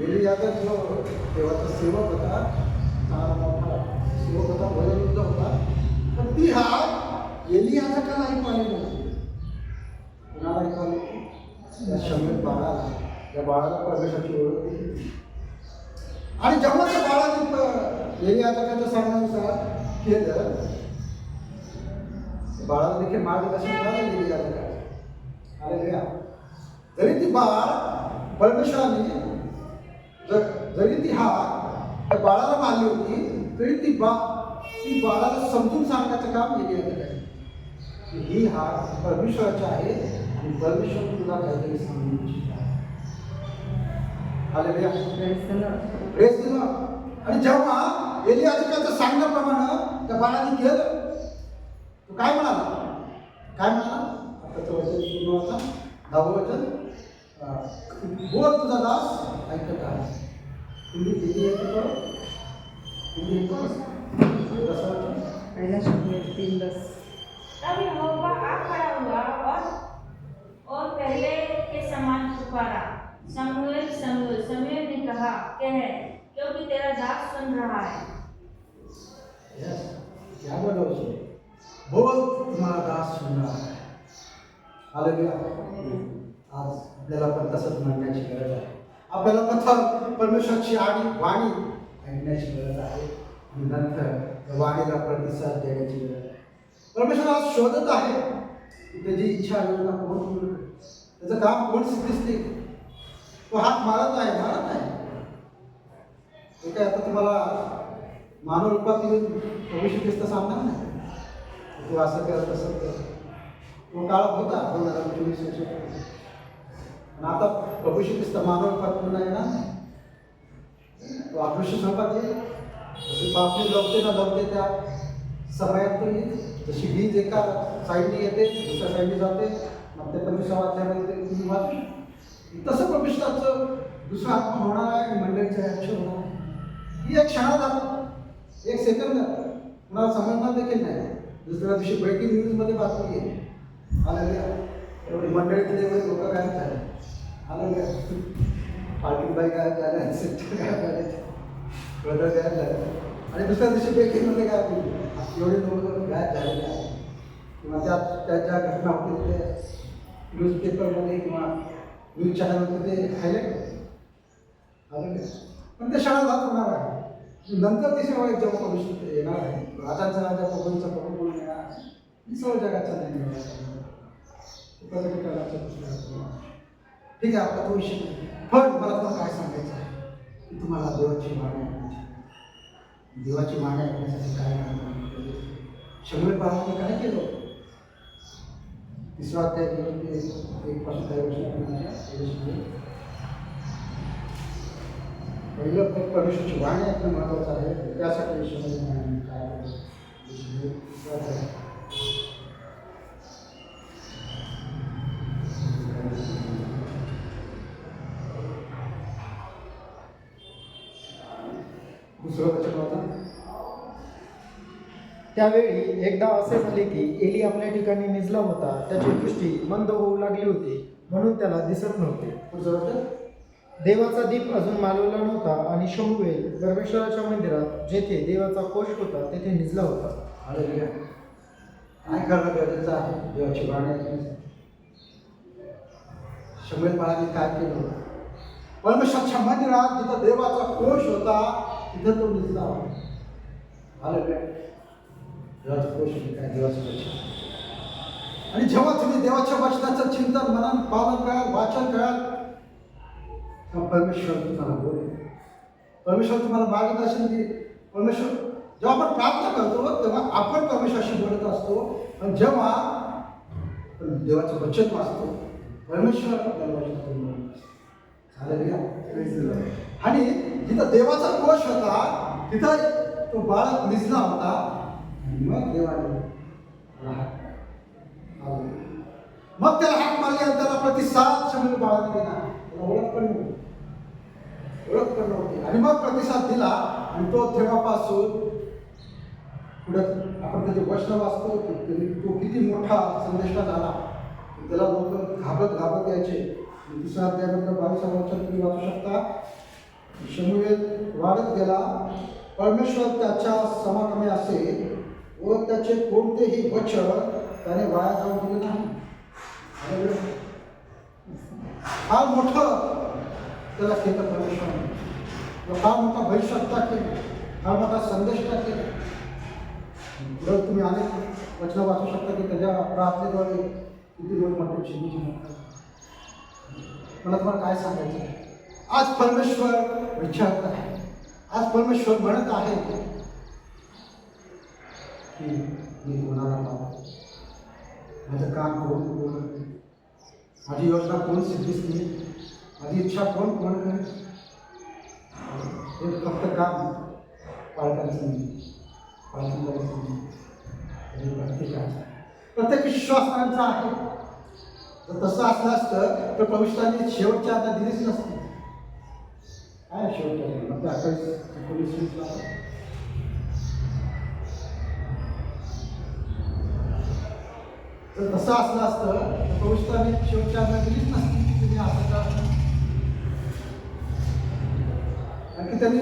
यादव जो देवाचा सेवक होता फार मोठा सेवक होता वयोवृद्ध होता पण ती हा? एली याजकाला ऐकू आली नव्हती कुणाला त्या शंभर बाळाला त्या बाळाला परमेश्वराची ओळख आणि जेव्हा त्या बाळाने प- एली याजकाच्या सांगण्यानुसार केलं त्या बाळाला देखील मार्गदर्शन मिळालं एली याजकाला अरे तरी ती बाळ परमेश्वराने जर जरी ती हाक त्या बाळाला मारली होती तरी ती बा ती बाळाला समजून सांगण्याचं काम केली आहे ही हाक परमेश्वराची आहे आणि परमेश्वर तुला काहीतरी सांगू इच्छित. आहे आणि जेव्हा एलियाजकाचं सांगण्याप्रमाणे त्या बाळाने केलं तो काय म्हणाला? काय म्हणाला? आताचं वचन होता. दहावं वचन. बोल तुझा दास ऐकत आहे तुम्ही किती येतो किती येतो दसरा पहला शमूएल तीन दस। तब यहोवा आ खड़ा हुआ और और पहले के समान पुकारा शमूएल शमूएल शमूएल ने कहा कह क्योंकि तेरा दास सुन रहा है। Yes. क्या बोलो उसे बोल तुम्हाला दास सुनणार आहे हालेलुया आज आपल्याला पण तसंच म्हणण्याची गरज आहे आपल्याला प्रथम परमेश्वरची आणि वाणी ऐकण्याची गरज आहे. आणि नंतर त्या वाणीला प्रतिसाद देण्याची गरज आहे. परमेश्वर आज शोधत आहे. त्याची इच्छा योजना कोण पूर्ण त्याचं काम कोण दिसते तो हात मारत आहे मारत आहे. ते काय आता तुम्हाला मानव रूपात येऊन भविष्य दिसतं सांगणार नाही? तू असं करत तसं तो काळ होता. दोन हजार चोवीस वर्ष पण आता भविष्य दिसतं मानव रूपात नाही तो अदृश्य स्वरूपात येईल. जशी बापली लवते ना लवते त्या समयात तो येईल. जशी वीज एका साईडने येते दुसऱ्या साईडने जाते. मग ते पंचवीसावा अध्यायामध्ये ते तुम्ही वाचू शकता. तसं भविष्याचं आत्मा होणार आहे आणि मंडळीचं ॲक्शन होणार ही एक क्षणात एक सेकंद कुणाला समजणार देखील नाही. दुसऱ्या दिवशी ब्रेकिंग न्यूजमध्ये बातमी आहे. आलं एवढी मंडळीतले एवढे लोक काय झाले आलं पार्किंग बाई काय झाल्या सेक्टर काय झाले? ब्रदर काय झाले? आणि दुसऱ्या दिवशी ब्रेकिंगमध्ये काय झाले एवढे लोक गायब झालेले आहे किंवा त्या त्या ज्या घटना होतील ते न्यूजपेपरमध्ये किंवा न्यूज चॅनलमध्ये ते हायलाईट आलं का? पण ते शाळा जात होणार आहे. म्हणजे नंतर तिसऱ्या वेळेस जेव्हा भविष्य येणार आहे. राजाचा राजा प्रभूंचा प्रभू येणार आहे. सर्व जगाचा नाही मिळणार ठीक आहे, आपला विषय नाही. पण मला तुला काय सांगायचं आहे? की तुम्हाला देवाची मागणी ऐकायची देवाची मागणी ऐकण्यासाठी काय शंभर पाहाने काय केलं? तिसरा अध्याय एक पासून काही वर्ष पहिलं परमेश्वरची वाणी ऐकणं महत्त्वाचं आहे. त्यासाठी वाणी काय त्यावेळी एकदा असे झाले की एली आपल्या ठिकाणी निजला होता. त्याची दृष्टी मंद होऊ लागली होती. म्हणून त्याला दिसत नव्हते. देवाचा दीप अजून मालवला नव्हता आणि शंभुवेल परमेश्वराच्या मंदिरात जेथे देवाचा कोश होता तेथे निजला होता. काय करणं गरजेचं आहे देवाची शंभर बाळाने काय केलं परमेश्वरच्या मंदिरात जिथं देवाचा कोश होता तिथं तो निजला होता. हालेलुया. देवाचा कोश काय देवाचं वचन आणि जेव्हा तुम्ही देवाच्या वचनाचं चिंतन मनन पालन कराल वाचन कराल तेव्हा परमेश्वर तुम्हाला बोलेल. परमेश्वर तुम्हाला मार्गदर्शन देईल. परमेश्वर जेव्हा आपण प्रार्थना करतो तेव्हा आपण परमेश्वराशी बोलत असतो. आणि जेव्हा देवाचं वचन वाचतो परमेश्वर आपल्याला. आणि जिथं देवाचा कोश होता तिथं तो बाळक निजला होता. मग देवाने मग त्याला हात मारल्यानंतर आणि त्याला प्रतिसाद शंभर बाळाने दिला. त्याला ओळख पण नव्हती. ओळख पण नव्हती. आणि मग प्रतिसाद दिला आणि तो तेव्हापासून पुढे आपण त्याचे वचन वाचतो त्याने तो किती मोठा संदेशा झाला त्याला लोक घाबरत घाबरत यायचे. दुसरा त्यानंतर अध्यायानंतर बावीसावं तुम्ही वाचू शकता. शमुवेल वाढत गेला. परमेश्वर त्याच्या समागमे असे व त्याचे कोणतेही वचन त्याने वाया जाऊ दिले नाही. फार मोठं त्याला केलं परमेश्वराने व फार मोठा भविष्यता केली फार मोठा संदेश केला जर तुम्ही अनेक वचनं वाचू शकता की त्याच्या प्रार्थनेद्वारे किती लोक म्हणतात चिन्ही मला तुम्हाला काय सांगायचं आज परमेश्वर विचारत आहे. आज परमेश्वर म्हणत आहे की मी माझं काम कोण पूर्ण करेल? माझी योजना कोण सिद्धीस नाही माझी इच्छा कोण पूर्ण करेल हे फक्त काम पालकांचं नाही पालकांचं नाही प्रत्येकाचं प्रत्येक विश्वासांचा आहे तर तसं असलं असतं तर प्रविष्टांनी शेवटच्या आता दिलीच नसते काय शेवटच्या मग अठ्ठावीस एकोणीस तर तसं असलं असतं तर प्रविष्टांनी शेवटच्या आज्ञा दिलीच नसती की तुम्ही असं का? कारण की त्यांनी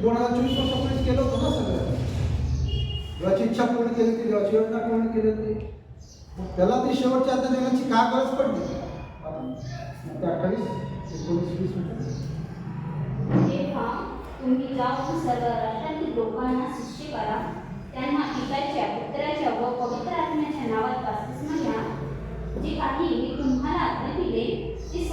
दोन हजार चोवीस वर्षापूर्वीच केलं होतं ना सगळं. देवाची इच्छा पूर्ण केली होती देवाची योजना पूर्ण केली होती. मग त्याला ती शेवटच्या आता देण्याची काय गरज पडली? ते अठ्ठावीस एकोणीस वीस मिनिटं. तेव्हा तुम्ही जाऊन सर्व राष्ट्रातील लोकांना शिष्य करा. त्यांना पिताच्या पुत्राच्या व पवित्र आत्म्याच्या नावात बाप्तिस्मा म्हणा जे काही मी तुम्हाला आज्ञा दिले ते